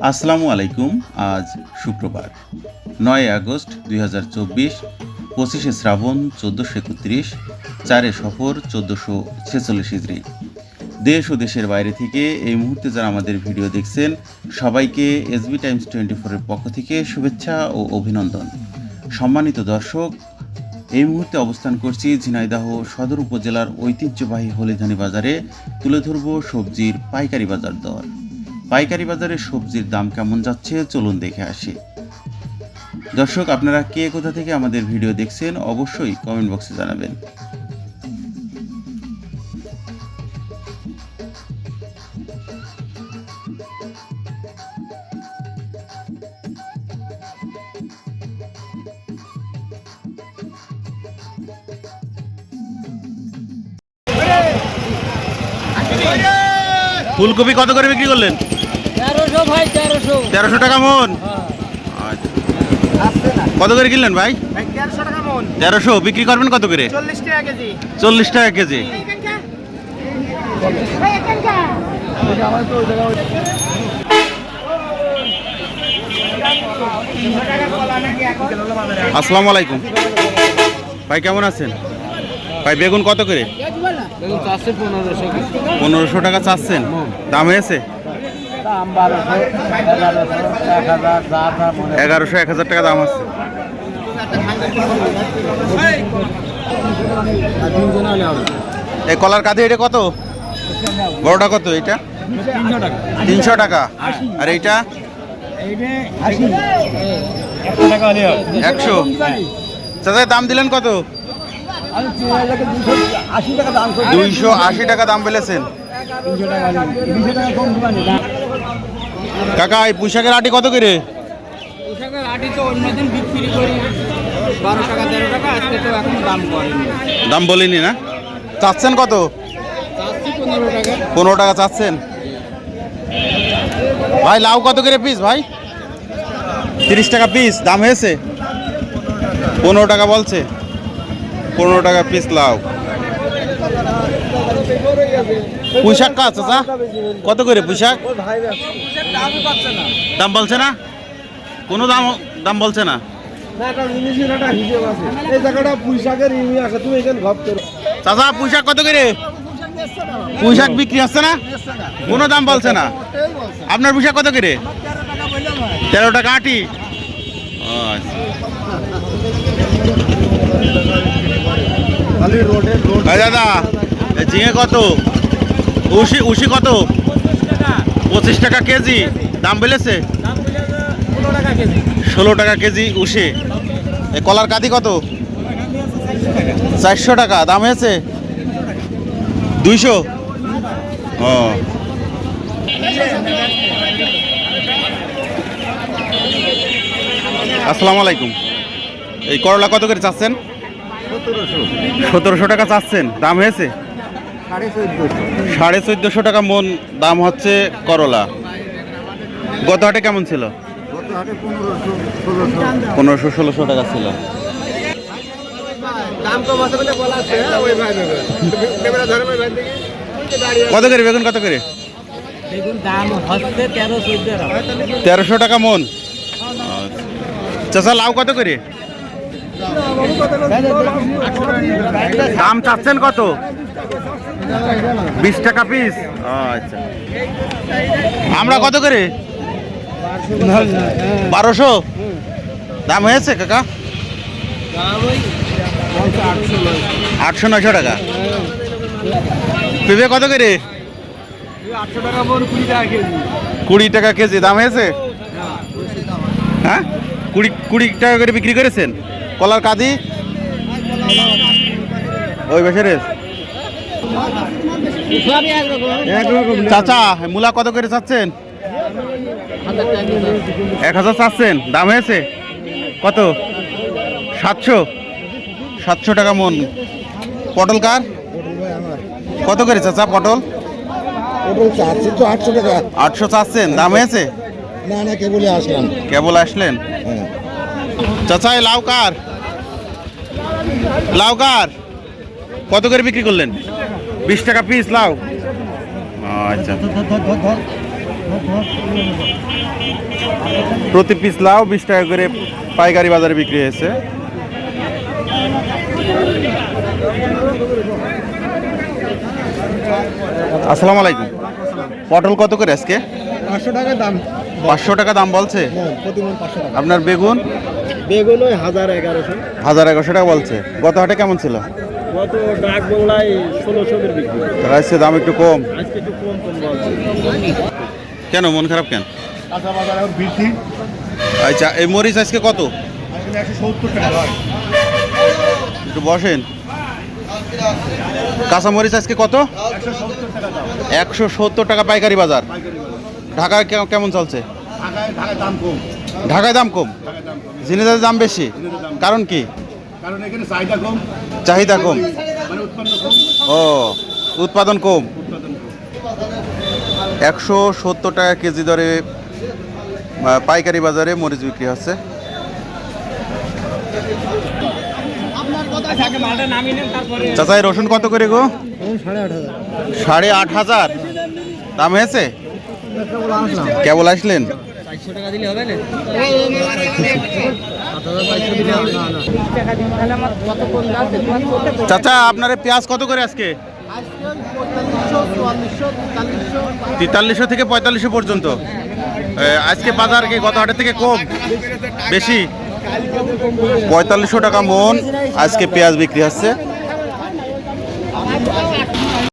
আসসালামু আলাইকুম, আজ শুক্রবার, নয় আগস্ট দুই হাজার চব্বিশ, পঁচিশে শ্রাবণ চোদ্দোশো একত্রিশ, চারে সফর চোদ্দোশো ছেচল্লিশ হিজড়ি দেশ ও দেশের বাইরে থেকে এই মুহূর্তে যারা আমাদের ভিডিও দেখছেন, সবাইকে এসবি টাইমস টোয়েন্টি ফোরের পক্ষ থেকে শুভেচ্ছা ও অভিনন্দন। সম্মানিত দর্শক, এই মুহূর্তে অবস্থান করছি ঝিনাইদাহ সদর উপজেলার ঐতিহ্যবাহী হলিধানি বাজারে, তুলে ধরব সবজির পাইকারি বাজার দর। পাইকারি বাজারে সবজির দাম কেমন যাচ্ছে, চলুন দেখে আসি। দর্শক, আপনারা কে কোথা থেকে আমাদের ভিডিও দেখছেন, অবশ্যই কমেন্ট বক্সে জানাবেন। ফুলকপি কত করে বিক্রি করলেন? ভাই তেরোশো। তেরোশো টাকা মন? আচ্ছা। কত করে কিনলেন ভাই? তেরোশো মন। বিক্রি করবেন কত করে? চল্লিশ টাকা কেজি। আসসালামু আলাইকুম। ভাই কেমন আছেন? ভাই বেগুন কত করে? পনেরোশো। টাকা চাচ্ছেন। দাম হয়েছে? দাম বারোশো এগারোশো এক হাজার টাকা দাম আছে। এই কলার কাঁধে এটা কত? বড়টা কত এটা? তিনশো টাকা। আর এইটা? একশো। চাচা, দাম দিলেন কত? দুইশো আশি টাকা দাম বলেছেন। কাকা এই পুঁশাকের আটি কত করে? পোশাকের আটি তো অন্যদিন বিক্রি করি। বারো টাকা তেরো টাকা আজকে তো এখন দাম করেনি। দাম বলিনি না? চাচ্ছেন কত? পনেরো টাকা। পনেরো টাকা চাচ্ছেন? ভাই লাউ কত করে পিস ভাই? তিরিশ টাকা পিস দাম হয়েছে? পনেরো টাকা বলছে। পনেরো টাকা পিস লাউ। পুঁইশাক কাজ চাচা কত করে পুঁইশাক? দামই পাচ্ছে না। দাম বলছে না? কোনো দাম দাম বলছে না? না একটা জিনিসের একটা হিসেব আছে। এই জায়গাটা পুঁইশাকের ইমি আছে তুমি এখানে ভাব করো। চাচা পুঁইশাক কত করে? পুঁইশাক বিক্রি হচ্ছে না? কোনো দাম বলছে না? আপনার পুঁইশাক কত করে? তেরো টাকা আটি। আচ্ছা। খালি রোড ভাই দাদা এই ঝিঙে কত? উশি উশি কত? পঁচিশ টাকা। কেজি। দাম বেড়েছে? পনেরো টাকা কেজি। ষোলো টাকা কেজি উশে এই কলার কাঁদি কত? চারশো টাকা। দাম হয়েছে? দুইশো? ও। আসসালামু আলাইকুম। এই করলা কত করে চাচ্ছেন? সতেরোশো টাকা চাচ্ছেন। দাম হয়েছে? সাড়ে চোদ্দশো। টাকা মন দাম হচ্ছে করলা। গত হাটে কেমন ছিল? পনেরোশো ষোলোশো। টাকা ছিল। দেখি। কত করে বেগুন কত করে? তেরোশো টাকা মন। চাচা লাউ কত করে? দাম চাচ্ছেন কত? বিশ টাকা পিস আচ্ছা। আমরা কত করে? বারোশো? দাম হয়েছে কাকা? আটশো নয়শো টাকা। পেঁপে কত করে? কুড়ি টাকা কেজি কুড়ি টাকা কেজি। দাম হয়েছে? হ্যাঁ? কুড়ি কুড়ি টাকা করে বিক্রি করেছেন? কলার কাদি? ওই বছরের? চাচা, মূলা কত করে চাচ্ছেন? এক হাজার চাচ্ছেন, দাম হয়েছে? কত? সাতশো? সাতশো টাকা মন। পটল কার? কত করে চাচা, পটল? আটশো চাচ্ছেন, দাম হয়েছে? না না কে আসলাম কেবল আসলেন? চাচা লাউ কার? লাউ কার? কত করে বিক্রি করলেন? বিশ টাকা পিস লাউ আচ্ছা। প্রতি পিস লাউ বিশ টাকা করে পাইকারি বাজারে বিক্রি হয়েছে। আসসালামু আলাইকুম। পটল কত করে আজকে? পাঁচশো টাকা দাম। পাঁচশো টাকা দাম বলছে? প্রতি পাঁচশো টাকা। আপনার বেগুন? বেগুন ওই হাজার এগারোশো। হাজার এগারোশো টাকা বলছে। গত হাটে কেমন ছিল? গত ডাক বাংলায় ষোলোশো বিক্রি। আজকে দাম একটু কম। আজকে একটু কম কম কেন মন খারাপ কেন? কাঁচা বাজার এখন বৃদ্ধি আচ্ছা এই মরিচ আজকে কত? একশো সত্তর টাকা একটু বসেন। কাঁচা মরিচ আজকে কত? একশো সত্তর টাকা পাইকারি বাজার। ঢাকায় কে- কেমন চলছে? ঢাকায় ঢাকায় দাম কম। ঢাকায় দাম কম? ঢাকায় দাম কম। জিনিসের দাম বেশি। কারণ কি? কারণ এখানে চাহিদা কম। চাহিদা কম। মানে ও উৎপাদন কম। একশো সত্তর টাকা কেজি দরে পাইকারি বাজারে মরিচ বিক্রি হচ্ছে। আগে মালটা নামিয়ে নেন তারপরে চাচা এই রসুন কত করে গো? সাড়ে আট হাজার। দাম হয়েছে? কেবল আসলেন? টাকা দিলে হবে চাচা, আপনার পেঁয়াজ কত করে আজকে? তেতাল্লিশশো থেকে পঁয়তাল্লিশশো পর্যন্ত। আজকে বাজার কি গত হাটের থেকে কম? বেশি? পঁয়তাল্লিশশো টাকা মন, আজকে পেঁয়াজ বিক্রি হচ্ছে।